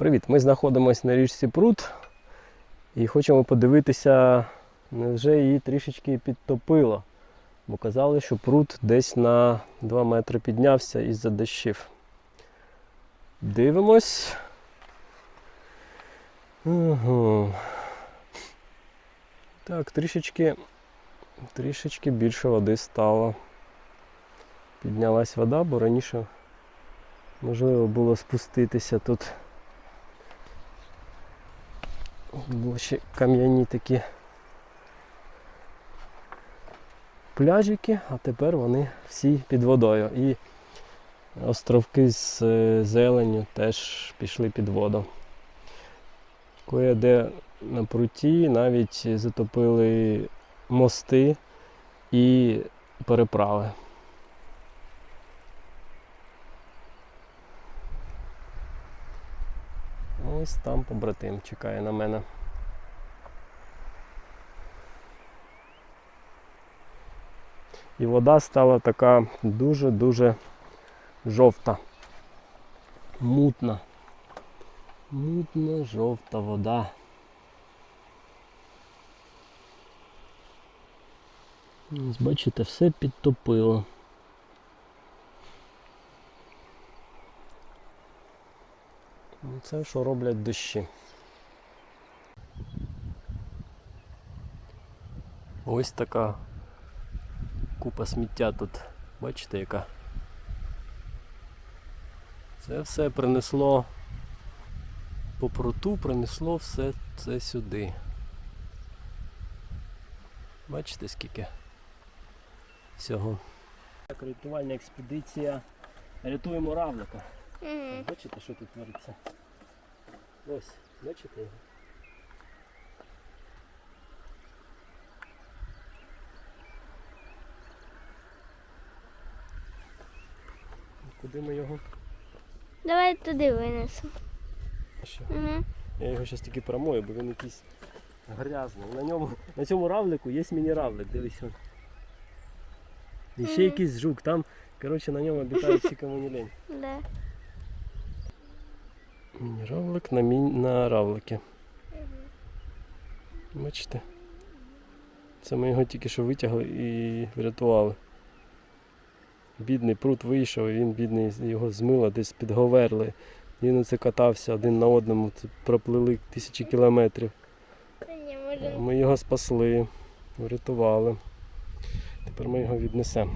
Привіт! Ми знаходимося на річці Прут і хочемо подивитися, невже її трішечки підтопило. Бо казали, що пруд десь на 2 метри піднявся із-за дощів. Дивимось. Угу. Так, трішечки, трішечки більше води стало. Піднялась вода, бо раніше можливо було спуститися тут. Були ще кам'яні такі пляжики, а тепер вони всі під водою. І островки з е, зеленню теж пішли під воду. Кое-де на пруті навіть затопили мости і переправи. Ось там побратим чекає на мене. І вода стала така дуже-дуже жовта. Мутна. Мутна жовта вода. Ось бачите, все підтопило. Ну, Це що роблять дощі. Ось така купа сміття тут. Бачите яка? Це все принесло по пруту, принесло все це сюди. Бачите скільки всього. Так, рятувальна експедиція. Рятуємо равлика. Бачите, що тут твориться? Ось, бачите його? Куди ми його? Давай туди винесемо. Угу. Я його зараз тільки промою, бо він якийсь грязний. На ньому, на цьому равлику є міні-равлик, дивись. он. І ще якийсь жук, там, коротше, на ньому обітають всі кому не лень. Да. Міні-равлик на, міні... на равлики. Бачите? Це ми його тільки що витягли і врятували. Бідний пруд вийшов, і він бідний його змило, десь підговерли. Він оце катався один на одному, проплили тисячі кілометрів. Ми його спасли, врятували. Тепер ми його віднесемо.